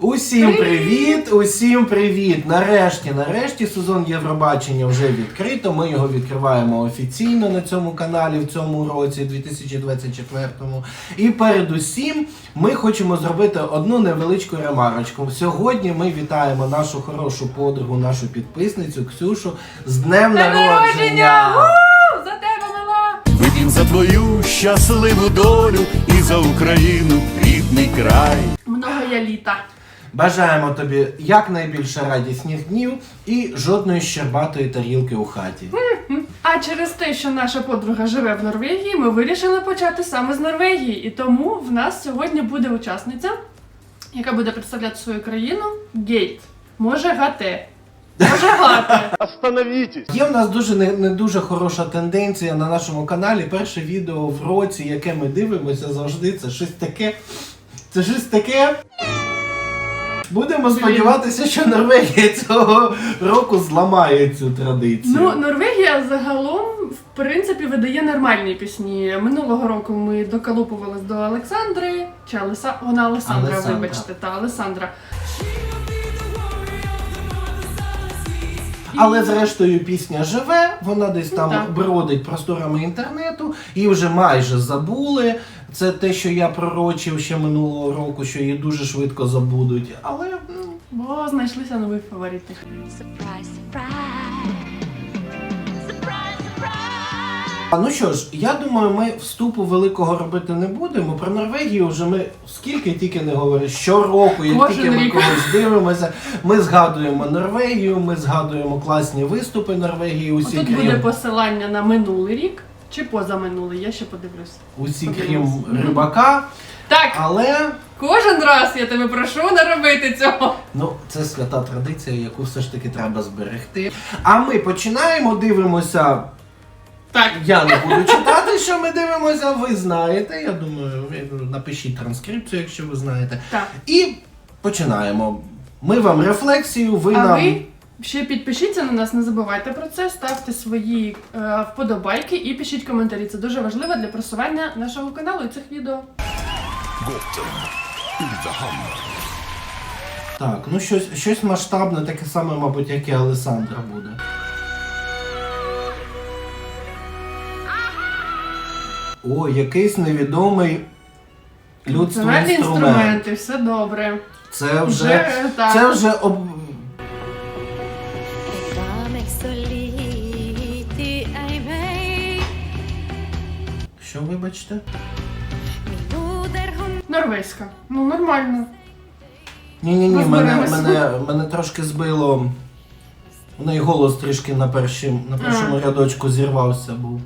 Усім привіт! Усім привіт! Нарешті, нарешті сезон Євробачення вже відкрито. Ми його відкриваємо офіційно на цьому каналі в цьому році, 2024-му. І передусім ми хочемо зробити одну невеличку ремарочку. Сьогодні ми вітаємо нашу хорошу подругу, нашу підписницю Ксюшу з днем народження! народження! За тебе, мала! Вип'єм за твою щасливу долю і за Україну, рідний край. Много я літа. Бажаємо тобі якнайбільше радісних днів і жодної щербатої тарілки у хаті. А через те, що наша подруга живе в Норвегії, ми вирішили почати саме з Норвегії. І тому в нас сьогодні буде учасниця, яка буде представляти свою країну Гейт. Може гате. Може гате. Є в нас дуже не, не дуже хороша тенденція на нашому каналі. Перше відео в році, яке ми дивимося, завжди це щось таке. Це щось таке. Будемо сподіватися, що Норвегія цього року зламає цю традицію. Ну, Норвегія загалом, в принципі, видає нормальні пісні. Минулого року ми доколупувались до Олександри. Чи Алеса... Вона Олександра, Алесандра. вибачте, та Олександра. Але зрештою пісня живе, вона десь там так. бродить просторами інтернету, і вже майже забули. Це те, що я пророчив ще минулого року, що її дуже швидко забудуть. Але ну, Бо знайшлися нові фаворити. Surprise, surprise. Surprise, surprise. А, ну що ж, я думаю, ми вступу великого робити не будемо. Про Норвегію вже ми скільки тільки не говоримо. Щороку, як Кожен тільки ми рік. когось дивимося, ми згадуємо Норвегію, ми згадуємо класні виступи Норвегії, усі Тут крім, буде посилання на минулий рік чи позаминулий, я ще подивлюсь. усі подивимось. крім рибака. Так, Але кожен раз я тебе прошу не робити цього. Ну, це свята традиція, яку все ж таки треба зберегти. А ми починаємо, дивимося. Так, Я не буду читати, що ми дивимося, ви знаєте. Я думаю, ви напишіть транскрипцію, якщо ви знаєте. так. І починаємо. Ми вам рефлексію, ви А нам. ви ще підпишіться на нас, не забувайте про це, ставте свої е, вподобайки і пишіть коментарі. Це дуже важливо для просування нашого каналу і цих відео. Так, ну щось, щось масштабне, таке саме, мабуть, як і Алесандра буде. О, якийсь невідомий Національні інструмент. інструменти, все добре. Це вже, Вже, так. це вже об... Що вибачте? Норвезька. Ну нормально. Ні, ні, ні, мене, Розберемось. мене, мене трошки збило. У неї голос трішки на, першім, на першому А. рядочку зірвався був.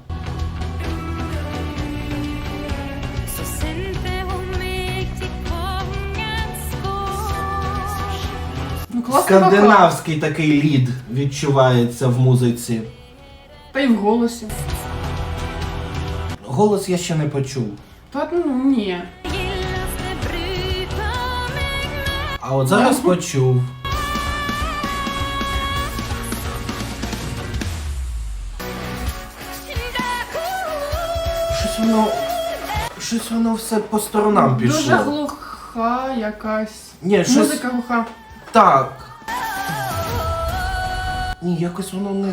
så sendte hun meg til kongens gård. Ну класний вокал. Скандинавський такий лід відчувається в музиці. Та й в голосі. Голос я ще не почув. Та ну ні. А от зараз Ага. почув. Щось воно. Щось воно все по сторонам пішло. Дуже глуха якась. Ні, щось. Музика глуха. Так. Ні, якось воно не,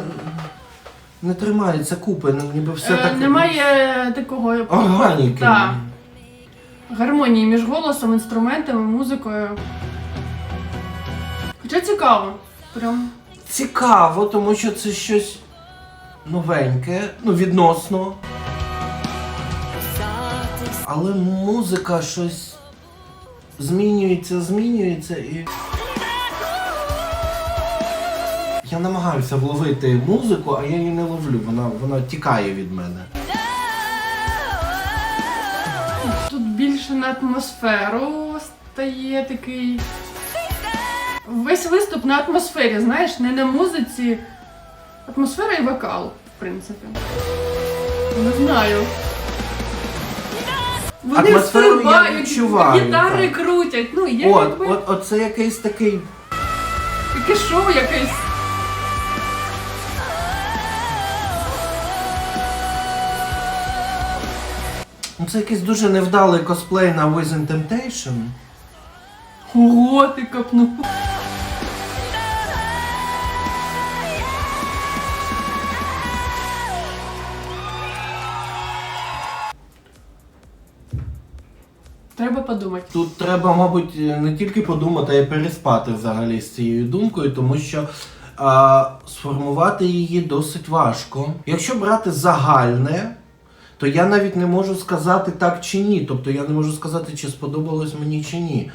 не тримається купи, ну, ніби все Е, так. Немає такого Органіки. Так. гармонії між голосом, інструментами, музикою. Хоча цікаво. Прям. Цікаво, тому що це щось новеньке, ну відносно. Але музика щось змінюється, змінюється і. Я намагаюся вловити музику, а я її не ловлю. Вона, вона тікає від мене. Тут більше на атмосферу стає такий. Весь виступ на атмосфері, знаєш, не на музиці. Атмосфера і вокал, в принципі. Не знаю. Вони Атмосферу я стрибають, відчуваю, гітари так. крутять. Ну, є От, от, от це якийсь такий. таке шоу якесь. Це якийсь дуже невдалий косплей на Within Temptation. Ого, ти копнув. Треба подумати. Тут треба, мабуть, не тільки подумати, а й переспати взагалі з цією думкою, тому що а, сформувати її досить важко. Якщо брати загальне, то я навіть не можу сказати так чи ні. Тобто я не можу сказати, чи сподобалось мені чи ні.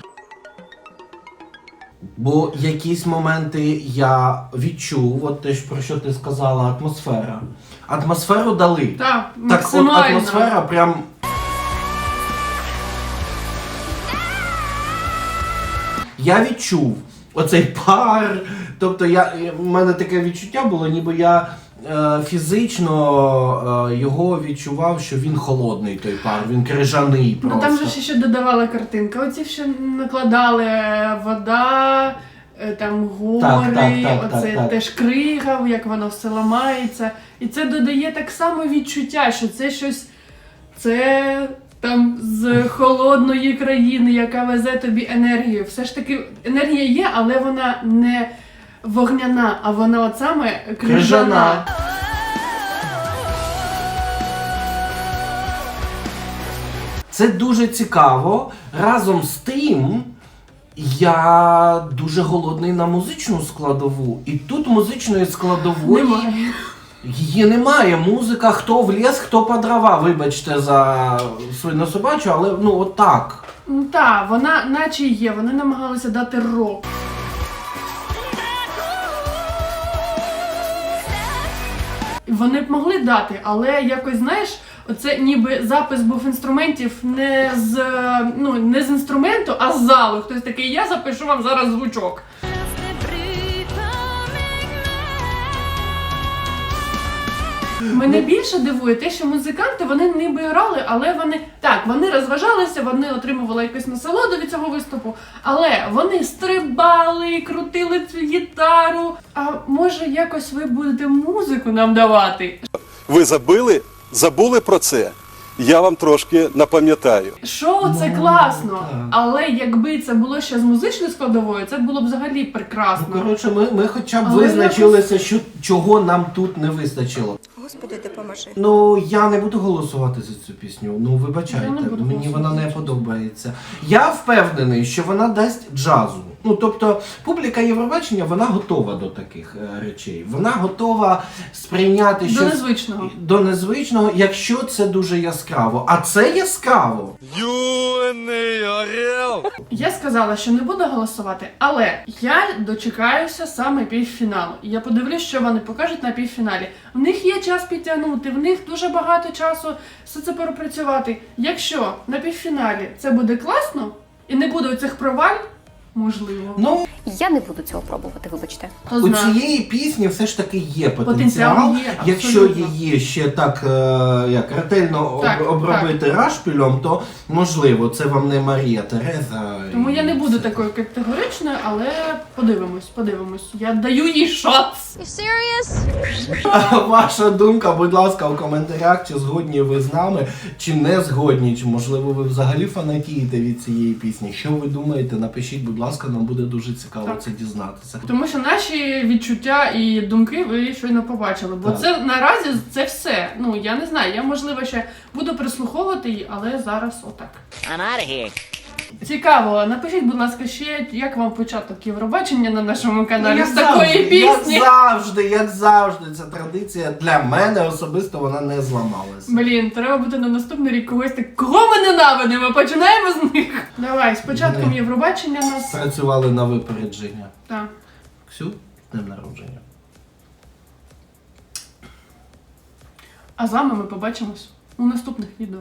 Бо якісь моменти я відчув, от те, про що ти сказала, атмосфера. Атмосферу дали. Так, Так, от максимально. атмосфера прям. Я відчув оцей пар. Тобто, я, в мене таке відчуття було, ніби я фізично е, його відчував, що він холодний той пар, він крижаний Ну там же ще, додавала картинка. Оці ще накладали е, вода, е, там гори, Так, так, так, оце так, так. теж крига, як воно все ламається. І це додає так само відчуття, що це щось. Це там з холодної країни, яка везе тобі енергію. Все ж таки, енергія є, але вона не вогняна, а вона от саме крижана. Крижана. Це дуже цікаво. Разом з тим, я дуже голодний на музичну складову. І тут музичної складової Немає. її немає. Музика хто в ліс, хто по дрова. Вибачте за свину собачу, але ну отак. Ну так, вона наче є, вони намагалися дати рок. Вони б могли дати, але якось знаєш, оце ніби запис був інструментів не з ну не з інструменту, а з залу. Хтось такий, я запишу вам зараз звучок. Мене більше дивує те, що музиканти вони ніби грали, але вони так, вони розважалися, вони отримували якусь насолоду від цього виступу, але вони стрибали, крутили цю гітару. А може якось ви будете музику нам давати? Ви забили, забули про це. Я вам трошки напам'ятаю. Шоу це Ну, класно, але якби це було ще з музичною складовою, це було б взагалі прекрасно. Ну, коротше, ми, ми хоча б Але визначилися, що чого нам тут не вистачило. Господи, допоможи. Ну, я не буду голосувати за цю пісню. Ну, вибачайте, мені вона не подобається. Я впевнений, що вона дасть джазу. Ну, тобто, публіка Євробачення вона готова до таких е, речей. Вона готова сприйняти До незвичного. до незвичного, якщо це дуже яскраво. А це яскраво. Юний орел! Я сказала, що не буду голосувати, але я дочекаюся саме півфіналу. Я подивлюсь, що вони покажуть на півфіналі. В них є час підтягнути, в них дуже багато часу все це пропрацювати. Якщо на півфіналі це буде класно і не буде цих проваль, можливо. Ну, Я не буду цього пробувати, вибачте. Хто у знає. цієї пісні все ж таки є потенціал. Потенціал є, Якщо її ще так е, як ретельно Так, обробити рашпілем, то можливо, це вам не Марія Тереза. Тому я не буду все. такою категоричною, але подивимось, подивимось. Я даю їй шанс. You serious? Ваша думка, будь ласка, у коментарях, чи згодні ви з нами, чи не згодні, чи можливо ви взагалі фанатієте від цієї пісні. Що ви думаєте? Напишіть, будь ласка, нам буде дуже цікаво Так. це дізнатися. Тому що наші відчуття і думки ви щойно побачили. Бо Так. це наразі це все. Ну я не знаю. Я можливо ще буду прислуховувати її, але зараз отак. I'm out of here. Цікаво, напишіть, будь ласка, ще як вам початок Євробачення на нашому каналі як з такої завжди, пісні. Як завжди, як завжди, ця традиція для мене особисто вона не зламалася. Блін, треба буде на наступний рік когось так. Кого ми ненавидимо? Починаємо з них. Давай, з початком Ні. Євробачення нас. Працювали на випередження. Так. Ксю, днем народження. А з вами ми побачимось у наступних відео.